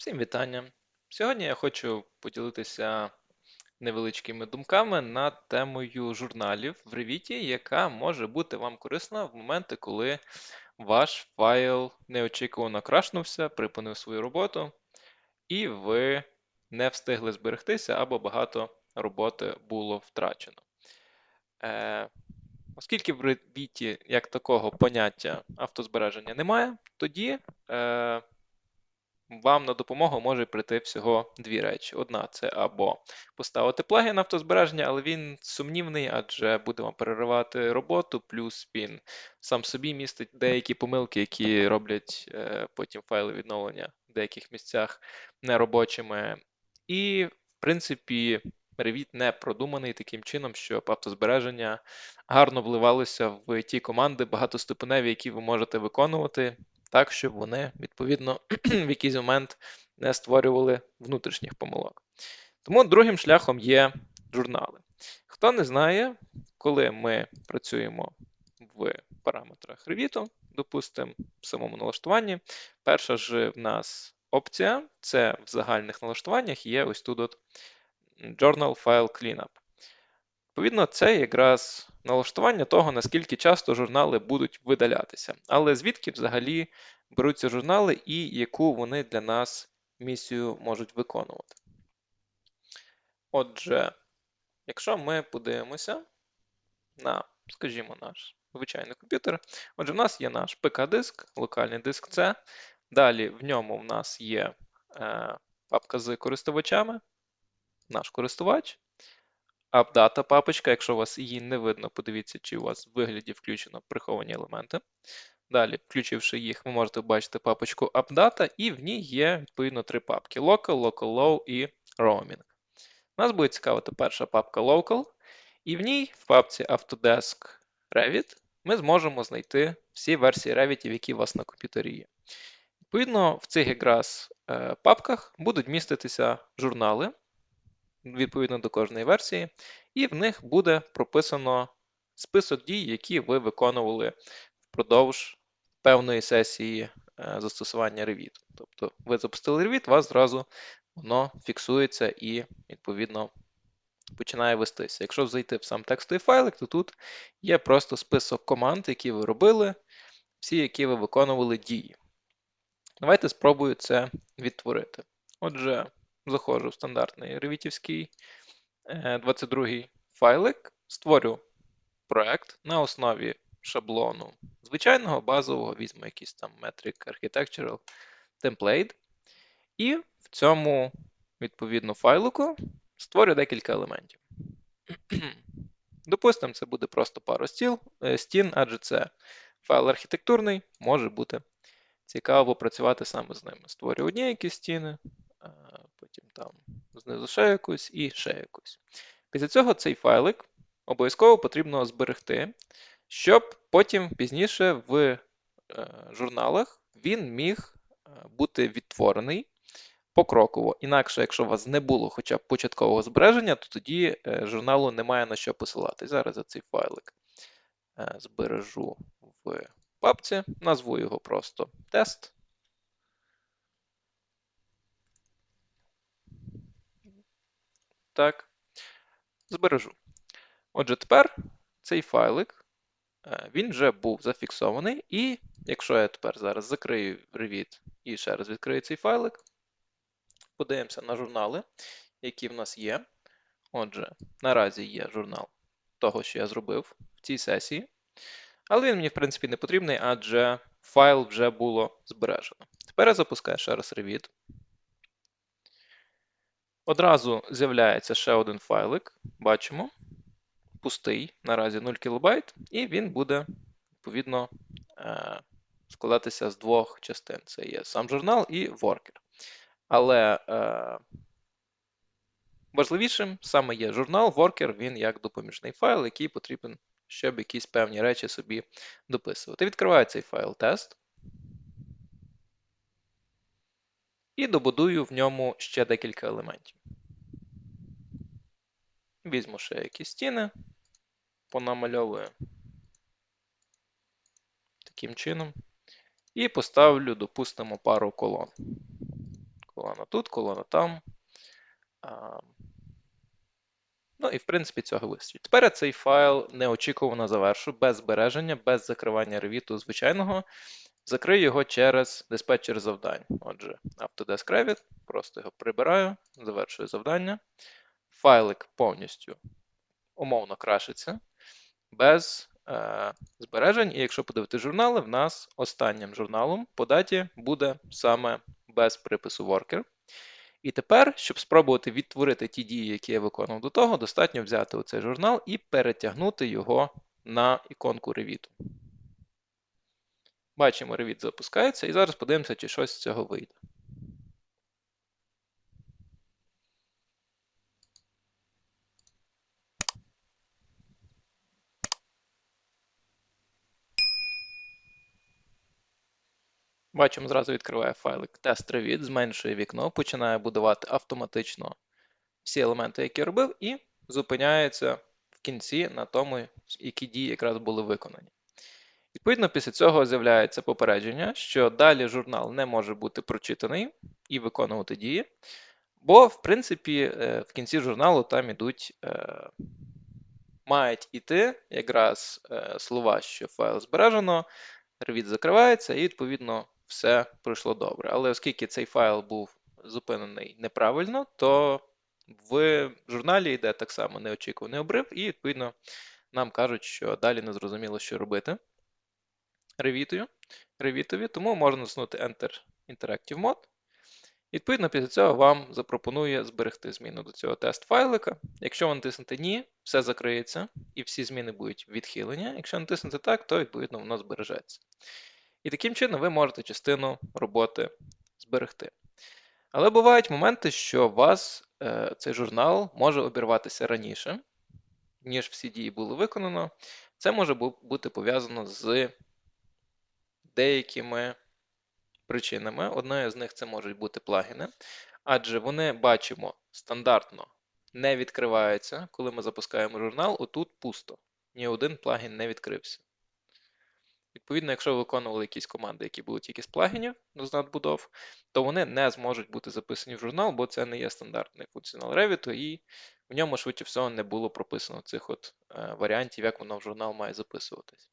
Всім вітання! Сьогодні я хочу поділитися невеличкими думками над темою журналів в Revit, яка може бути вам корисна в моменти, коли ваш файл неочікувано крашнувся, припинив свою роботу, і ви не встигли зберегтися або багато роботи було втрачено. Е, Оскільки в Revit як такого поняття автозбереження немає, тоді е, вам на допомогу може прийти всього дві речі. Одна це або поставити плагін автозбереження, але він сумнівний, адже буде вам переривати роботу, плюс він сам собі містить деякі помилки, які роблять е, потім файли відновлення в деяких місцях неробочими. І, в принципі, Revit не продуманий таким чином, щоб автозбереження гарно вливалося в ті команди багатоступеневі, які ви можете виконувати, так, щоб вони, відповідно, в якийсь момент не створювали внутрішніх помилок. Тому другим шляхом є журнали. Хто не знає, коли ми працюємо в параметрах Revit, допустимо, в самому налаштуванні, перша ж в нас опція це в загальних налаштуваннях є ось тут от Journal File Cleanup. Відповідно, це якраз налаштування того, наскільки часто журнали будуть видалятися. Але звідки взагалі беруться журнали і яку вони для нас місію можуть виконувати. Отже, якщо ми подивимося на, скажімо, наш звичайний комп'ютер, отже, в нас є наш ПК-диск, локальний диск C. Далі в ньому в нас є е, папка з користувачами, наш користувач. AppData папочка, якщо у вас її не видно, подивіться, чи у вас в вигляді включено приховані елементи. Далі, включивши їх, ви можете бачити папочку AppData, і в ній є відповідно три папки: Local, Local Low і Roaming. Нас буде цікавити перша папка Local, і в ній, в папці Autodesk Revit, ми зможемо знайти всі версії Revit, які у вас на комп'ютері є. Відповідно, в цих якраз е, папках будуть міститися журнали, відповідно до кожної версії, і в них буде прописано список дій, які ви виконували впродовж певної сесії е, застосування Revit. Тобто ви запустили Revit, у вас зразу воно фіксується і, відповідно, починає вестися. Якщо зайти в сам текстовий файлик, то тут є просто список команд, які ви робили, всі, які ви виконували дії. Давайте спробую це відтворити. Отже, заходжу в стандартний ревітівський 22-й файлик, створю проект на основі шаблону звичайного базового, візьму якийсь там Metric Architectural Template. І в цьому, відповідно, файлику створю декілька елементів. Допустимо, це буде просто пару стіл, стін, адже це файл архітектурний, може бути цікаво працювати саме з ними. Створю одні якісь стіни, потім там знизу ще якусь і ще якусь. Після цього цей файлик обов'язково потрібно зберегти, щоб потім пізніше в е, журналах він міг е, бути відтворений покроково. Інакше, якщо у вас не було хоча б початкового збереження, то тоді е, журналу немає на що посилати. Зараз я цей файлик збережу в папці, назву його просто тест. Так, збережу. Отже, тепер цей файлик, е, він вже був зафіксований, і якщо я тепер зараз закрию Revit і ще раз відкрию цей файлик, подивимося на журнали, які в нас є. Отже, наразі є журнал того, що я зробив в цій сесії. Але він мені, в принципі, не потрібний, адже файл вже було збережено. Тепер я запускаю ще раз Revit. Одразу з'являється ще один файлик, бачимо, пустий, наразі 0 кБ, і він буде, відповідно, е, складатися з двох частин. Це є сам журнал і worker. Але е, важливішим саме є журнал, worker, він як допоміжний файл, який потрібен, щоб якісь певні речі собі дописувати. Відкриваю цей файл тест. І добудую в ньому ще декілька елементів. Візьму ще якісь стіни, понамальовую таким чином. І поставлю, допустимо, пару колон. колона тут, колона там. Ну і в принципі цього вистачить. Тепер я цей файл неочікувано завершу, без збереження, без закривання ревіту звичайного. Закрию його через диспетчер завдань. Отже, Autodesk Revit, просто його прибираю, завершую завдання. Файлик повністю умовно крашиться без е, збережень. І якщо подивити журнали, в нас останнім журналом по даті буде саме без припису worker. І тепер, щоб спробувати відтворити ті дії, які я виконував до того, достатньо взяти оцей журнал і перетягнути його на іконку Revit. Бачимо, Revit запускається, і зараз подивимося, чи щось з цього вийде. Бачимо, зразу відкриває файлик тест Revit, зменшує вікно, починає будувати автоматично всі елементи, які робив, і зупиняється в кінці на тому, які дії якраз були виконані. Відповідно, після цього з'являється попередження, що далі журнал не може бути прочитаний і виконувати дії, бо, в принципі, е, в кінці журналу там ідуть, е, мають іти якраз е, слова, що файл збережено, Revit закривається, і, відповідно, все пройшло добре. Але оскільки цей файл був зупинений неправильно, то в журналі йде так само неочікуваний обрив, і, відповідно, нам кажуть, що далі не зрозуміло, що робити ревітою, ревітові, тому можна натиснути Enter Interactive Mode. Відповідно, після цього вам запропонує зберегти зміну до цього тест-файлика. Якщо ви натиснете Ні, все закриється і всі зміни будуть відхилені. Якщо натиснете так, то відповідно воно збережеться. І таким чином ви можете частину роботи зберегти. Але бувають моменти, що у вас е, цей журнал може обірватися раніше, ніж всі дії було виконано. Це може бути пов'язано з деякими причинами. Одною з них це можуть бути плагіни, адже вони бачимо стандартно не відкриваються, коли ми запускаємо журнал, отут пусто. Ні один плагін не відкрився. Відповідно, якщо ви виконували якісь команди, які були тільки з плагінів з надбудов, то вони не зможуть бути записані в журнал, бо це не є стандартний функціонал Revit, і в ньому, швидше всього, не було прописано цих от е, варіантів, як воно в журнал має записуватись.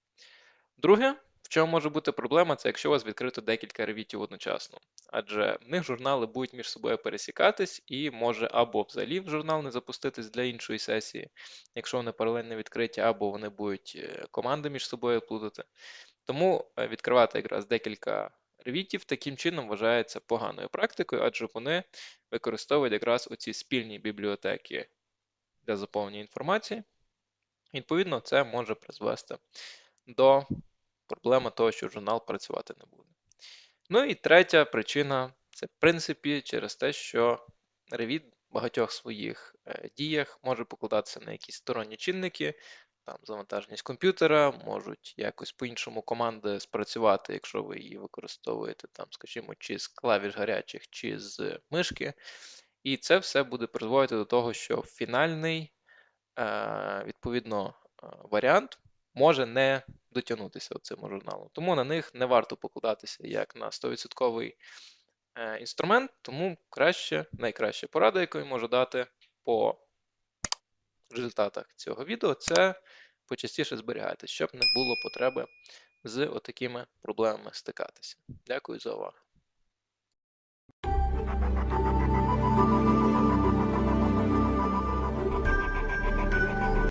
Друге, в чому може бути проблема, це якщо у вас відкрито декілька ревітів одночасно. Адже в них журнали будуть між собою пересікатись і може або взагалі в журнал не запуститись для іншої сесії, якщо вони паралельно відкриті, або вони будуть е, команди між собою плутати. Тому е, відкривати якраз декілька ревітів таким чином вважається поганою практикою, адже вони використовують якраз оці спільні бібліотеки для заповнення інформації. Відповідно, це може призвести до проблеми того, що журнал працювати не буде. Ну і третя причина це, в принципі, через те, що Revit в багатьох своїх е, діях може покладатися на якісь сторонні чинники, там завантаженість комп'ютера, можуть якось по-іншому команди спрацювати, якщо ви її використовуєте, там, скажімо, чи з клавіш гарячих, чи з мишки. І це все буде призводити до того, що фінальний, е, відповідно, е, варіант може не дотягнутися цим журналом. Тому на них не варто покладатися як на 100% е, інструмент, тому краще, найкраща порада, яку я можу дати по результатах цього відео, це почастіше зберігайтесь, щоб не було потреби з отакими проблемами стикатися. Дякую за увагу.